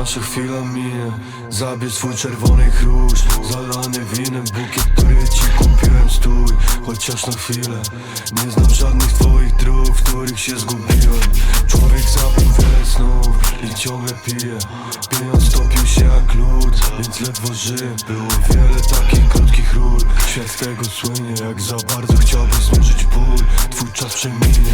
nasza chwila minie Zabierz swój czerwony róż Zalany winem bukiet, który ci kupiłem Stój, chociaż na chwilę Nie znam żadnych twoich dróg, w których się zgubiłem. Człowiek zabił wiele snów i ciągle pije. Pieniądz topił się jak lód, więc ledwo żyje. Było wiele takich krótkich ról. Świat tego słynie, jak za bardzo chciałbyś zmierzyć ból. Twój czas przeminie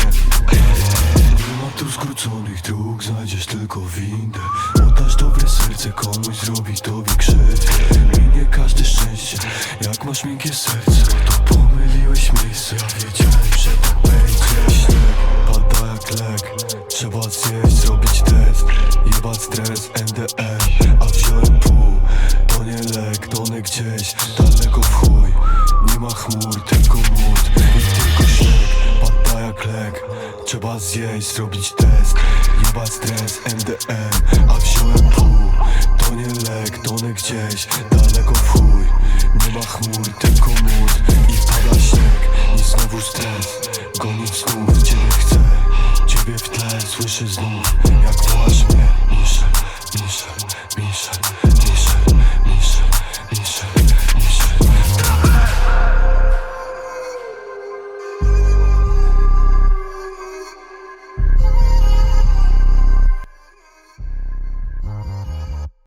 tu skróconych dróg, znajdziesz tylko windę. Oddasz dobre serce komuś, zrobi tobie krzywdę. I nie każde szczęście, jak masz miękkie serce To pomyliłeś miejsce, ja wiedziałem, że tak będzie Śnieg pada jak lek, trzeba zjeść, zrobić test. Jebać stres, NDM, a wziąłem pół To nie lek, tonę gdzieś, daleko w chuj. Nie ma chmur, tylko mód i tylko śnieg Pada jak lek, trzeba zjeść, zrobić test Jebać stres, MDM, a wziąłem pół. To nie lek, tonę gdzieś, daleko w chuj. Nie ma chmur, tylko mód i pada śnieg. I znowu stres, gonić znów, ciebie chcę Ciebie w tle słyszę znów